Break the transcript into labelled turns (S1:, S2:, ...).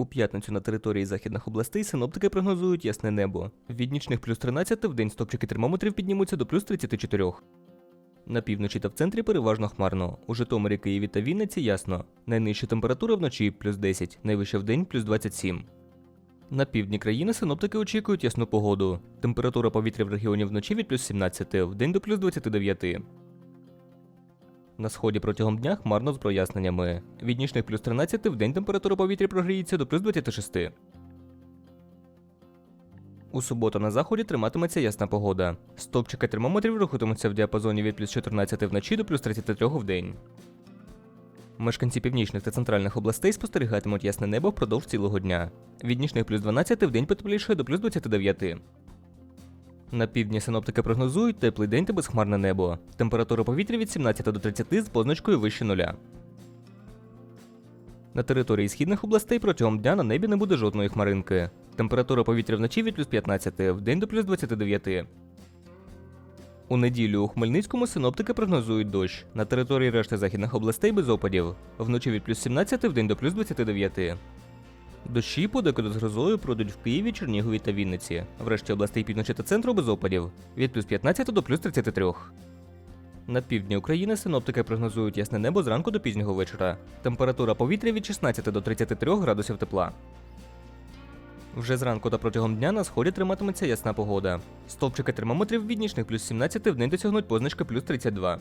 S1: У п'ятницю на території західних областей синоптики прогнозують ясне небо. Від нічних плюс 13 в день стопчики термометрів піднімуться до плюс 34. На півночі та в центрі переважно хмарно. У Житомирі, Києві та Вінниці ясно. Найнижча температура вночі плюс 10, найвища в день плюс 27. На півдні країни синоптики очікують ясну погоду. Температура повітря в регіоні вночі від плюс 17, в день до плюс 29. На сході протягом дня хмарно з проясненнями. Від нічних плюс 13 в день температура повітря прогріється до плюс 26. У суботу на заході триматиметься ясна погода. Стопчики термометрів рухатимуться в діапазоні від плюс 14 вночі до плюс 33 в день. Мешканці північних та центральних областей спостерігатимуть ясне небо впродовж цілого дня. Від нічних плюс 12 в день потеплішає до плюс 29. На півдні синоптики прогнозують теплий день та безхмарне небо. Температура повітря від 17 до 30 з позначкою вище нуля. На території східних областей протягом дня на небі не буде жодної хмаринки. Температура повітря вночі від плюс 15, в день до плюс 29. У неділю у Хмельницькому синоптики прогнозують дощ. На території решти західних областей без опадів. Вночі від плюс 17 в день до плюс 29. Дощі подекуди з грозою пройдуть в Києві, Чернігові та Вінниці. В решті областей півночі та центру без опадів від плюс 15 до плюс 33. На півдні України синоптики прогнозують ясне небо зранку до пізнього вечора. Температура повітря від 16 до 33 градусів тепла. Вже зранку та протягом дня на сході триматиметься ясна погода. Стовпчики термометрів від нічних плюс 17 в день досягнуть позначки плюс 32.